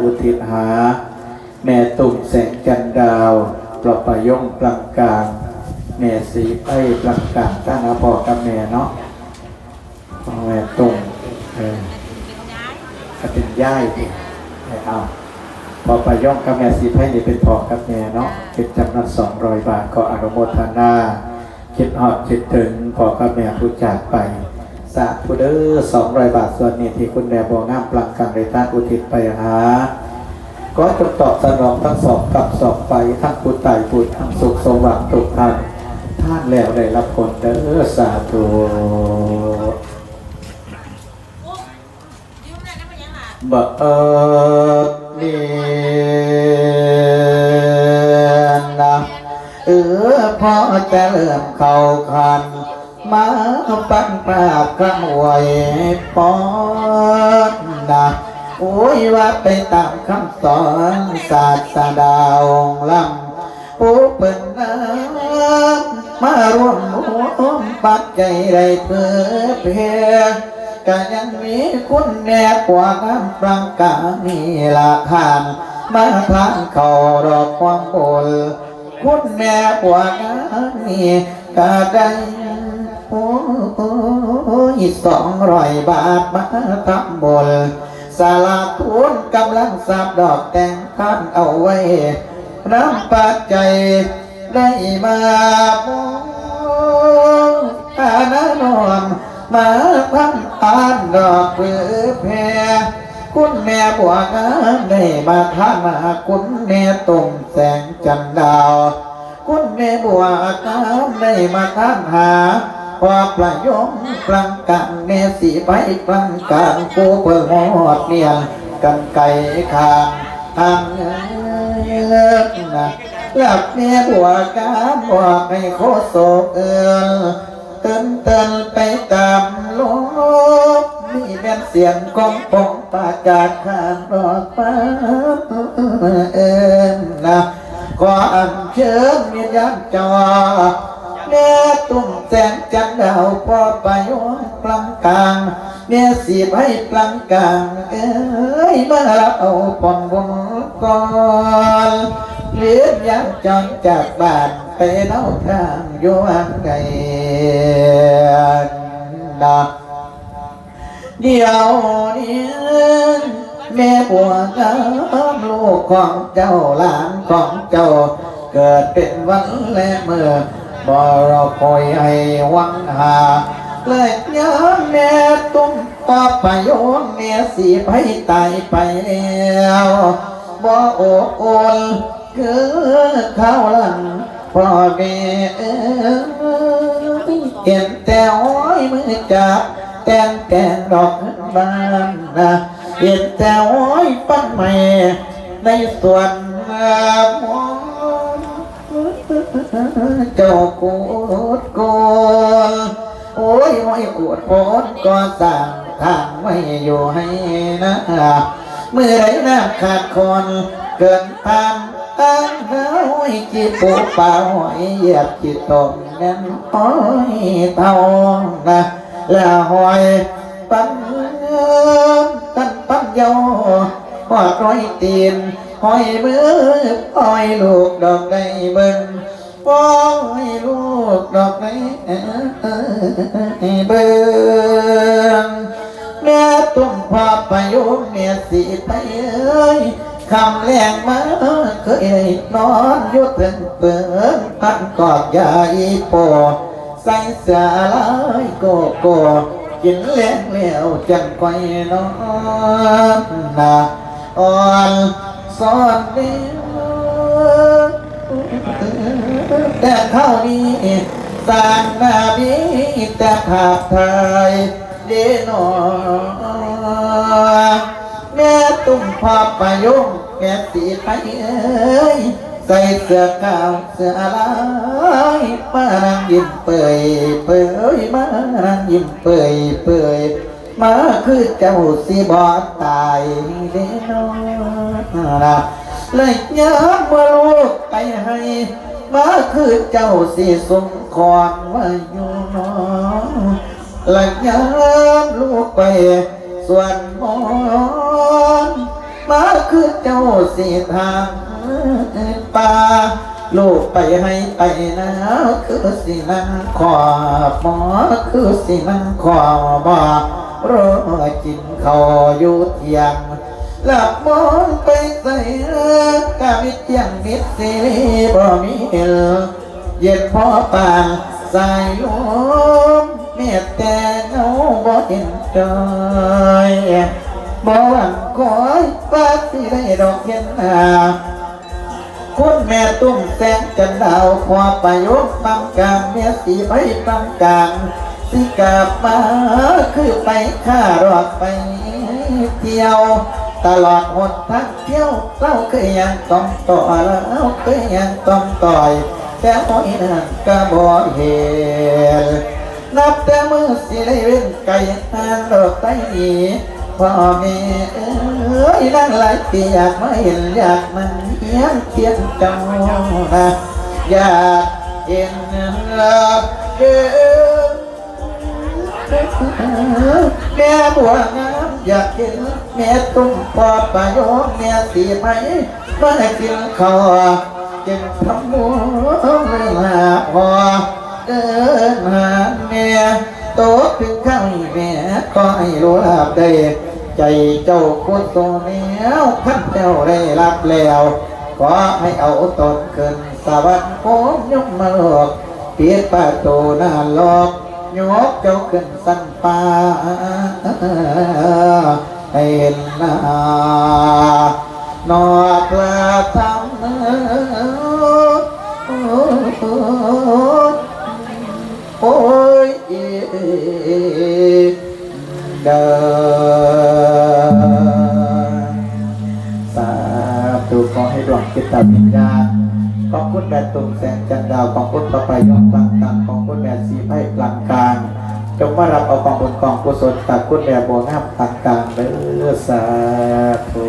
อุทิศหา แม่ตุ่มแสงจันดาวปลอบประยงปลังกลางแม่สีไอ้ปลังกลางตั้งอาพอกับแม่เนาะแม่ตุ่มเออเป็นย่ายดิไม่เอาพอประยงกับแม่สีไพ่นี่เป็นพ่อกับแม่เนาะเป็นจำนวนสองร้อยบาทก็อนุโมทนาคิดหอดคิดถึงพ่อกับแม่ผู้จากไป สาธุเด้อสองร้อยบาทส่วนนี้ที่คุณแม่บอกงามปลังกลางในท่านอุทิศไปหาก็จงตอบสนองทั้งสองกับสองไปทั้งผู้ตายผู้ทั้งสุขสว่างทุกท่านท่านแล้วได้รับผลเด้อสาธุบะเอิดเนียนนะเออพอจะเริ่มเข้าคัน มาปันปราบกันไหวปอนนะโอ้ยว่าไปตามคำสอนศาสดาองลำผู้เป็นน้ำมาร่วมร่วมปัจจัยได้เพื่อเพียก็ยังมีคุณแน่กว่าน้ำปรังกามีละทานมาทานเขาดอกความบนคุณแม่กว่านั้นนี่ก็ได้ โอ้ยสองร้อยบาทมาทำบุญสาลาทุนกำลังสับดอกแตงท่านเอาไว้ น้ำปัจจัยได้มาปองอาณานมมาพันทานดอกเพื่อแพ่คุณแม่บวกงามได้มาท่านมาคุณแม่ตุ่มแสงจันดาว คุณแม่บัวกามได้มาท่านหา พอประยงกลางกันแม่สีไปกลางกันผู้เปิดหอดเนียกันไก่คางทางเงินนะหลับแม่บัวกาบอกให้โคโศกเอินเตินเตินไปตามโลกนี่เป็นเสียงของปองประกาศข้างดอกฟ้า เนี่ยสีใบกลางกลางเอ้ยมารับเอาปอนบนก่อนเลี้ยงยางจอนจากบ้านไปเล่าทางอยู่อันดนะเดี๋ยวนี้แม่บัวงามลูกของเจ้าหลานของเจ้า เกิดเป็นวันและเมื่อบ่รอคอยให้วังหา เลยย้อแม่ตุ้มปอปโยนแม่สีไปตายไปแล้วบ่โอกโอนคือเขาหลังพ่อแม่เอ้ยเห็นแต่อ้อยมือจับแตงแกงดอกบานนะเห็นแต่อ้อยปั้นใหม่ในส่วนมองเจ้ากูดกน โอ้ยไม่ปวดปวดก็ต่างทางไม่อยู่ให้นะเมื่อไรนะขาดคนเกินทานตั้งเฮ้ยจีปูป่าหอยเหยียบจีตมเงินอ้อยเต่านะละหอยปั้นตั้นปั้นเยาหอดร้อยตีนหอยมืออ้อยลูกดอกได้เบิ่ง ป้องลูกดอกไม้เบิ่งแม่ตุ้มพอปยุ่งเมียสีไปเอ้ยคำแรงมาเคยนอนอยู่ถึงเปิงพันกอบยาอีปอใส่เสื้อลายโกโก้กินแรงแล้วจังก้นอนนาอ่อนซ้อนเดียว แต่เข้านี้สางนาบีแต่ภาพไทยเดนอแม่ตุ้มพประยงแม่สีไปเอ้ยใส่เสื้อขาวเสื้อลายมานั่งยิ้มเปยเปยมานั่งยิ้มเปยเปยมาคือเจ้าสีบอดตายเดนอนะเลยย้ำว่าลูกไปให้ มาคือเจ้าสีสมคอนว่าอยู่นอหลังยามลูกไปส่วนมอนมาคือเจ้าสีทางป่าลูกไปให้ไปนะคือสินังขอบหมอคือสินังขอบบอกรอกินข้าวอยู่เที่ยง หลับมองไปใส่กามิเตียงมิดสีบ่มีเอลเย็นพอปานสายลมเมียแต่เงาบ่เห็นใจบ่หวังคอยป้าสิได้ดอกเห็นหาคุณแม่ตุ้มแสงจันดาวพอประโยคบางกลางเมียสีไปบางกลางสิกลับมาคือไปข้ารอดไปเที่ยว ตลอดหนทางเที่ยวเล่าเคยยังต้องต่อแล้วเคยยังต้องต่อยแต่หอยนั้นก็บ่เห็นนับแต่มือสิได้เว้นไก่ทานดอกไต้หนีพ่อแม่เอ้ยนั่งหลายปีอยากมาเห็นอยากมันเฮียงเทียนเจ้านะอยากเห็นละเด้อแม่บัวงา อยากเห็นแม่ตุ้มปอดปายอแม่สีไหมมากินข้าวจึงทำมัวเวลาพอเดินหาแม่โตถึงข้างแม่ก็ให้รู้ลาบได้ใจเจ้าคุณโตแล้วพันเจ้าได้รับแล้วขอให้เอาตนเกินสวรรค์ผมยกมาหลอกเปียดประตูน้าหลอก ยกเจ้าขึ้นสันป่าเห็นหน้านอพระธรรมโอ้ยเดินสาธุขอให้ดวงจิตวิญญาณ ขอบคุณแม่ตุ่มแสงจันดาวของคุณต่อไปยอมกลางกลางของคุณแม่สีไพ่กลางกลางจงมารับเอาของบุญของกุศลจากคุณแม่โบงามกลางกลางเด้อสาธุ